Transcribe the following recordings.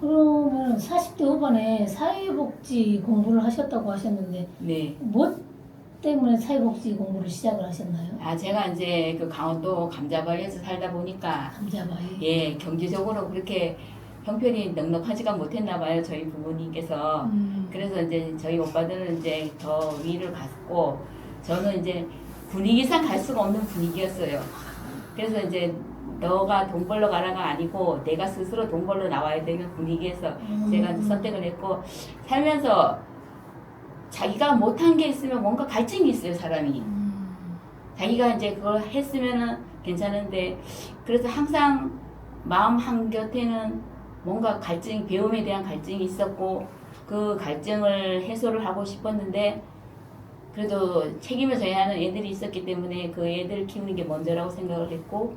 그러면 40대 후반에 사회복지 공부를 하셨다고 하셨는데 네. 뭐 때문에 사회복지 공부를 시작을 하셨나요? 아 제가 이제 그 강원도 감자바위에서 살다 보니까 감자바위. 예 경제적으로 그렇게 형편이 넉넉하지가 못했나 봐요 저희 부모님께서 음. 그래서 이제 저희 오빠들은 이제 더 위를 갔고 저는 이제 분위기상 갈 수가 없는 분위기였어요. 그래서 이제 너가 돈 벌러 가라가 아니고 내가 스스로 돈 벌러 나와야 되는 분위기에서 음. 제가 선택을 했고 살면서 자기가 못한 게 있으면 뭔가 갈증이 있어요 사람이. 음. 자기가 이제 그걸 했으면은 괜찮은데 그래서 항상 마음 한 곁에는 뭔가 갈증 배움에 대한 갈증이 있었고 그 갈증을 해소를 하고 싶었는데 그래도 책임을 져야 하는 애들이 있었기 때문에 그 애들을 키우는 게 먼저라고 생각을 했고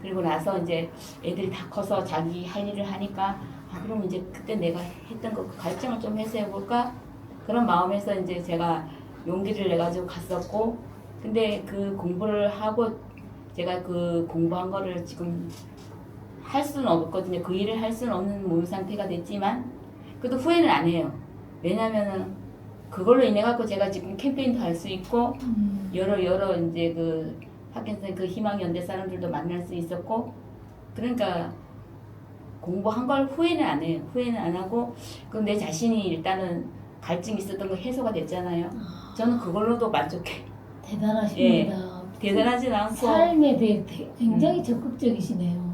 그리고 나서 이제 애들이 다 커서 자기 할 일을 하니까 아 그럼 이제 그때 내가 했던 거그 갈증을 좀 해소해 볼까 그런 마음에서 이제 제가 용기를 내 가지고 갔었고 근데 그 공부를 하고 제가 그 공부한 거를 지금 할 수는 없거든요. 그 일을 할 수는 없는 몸 상태가 됐지만 그래도 후회는 안 해요. 왜냐면은 그걸로 인해 갖고 제가 지금 캠페인도 할 수 있고 음. 여러 여러 이제 그 파킨슨 그 희망 연대 사람들도 만날 수 있었고 그러니까 공부한 걸 후회는 안 해요. 후회는 안 하고 그럼 내 자신이 일단은 갈증이 있었던 거 해소가 됐잖아요. 저는 그걸로도 만족해. 대단하십니다. 대단하진 않고 삶에 대해 되- 굉장히 적극적이시네요.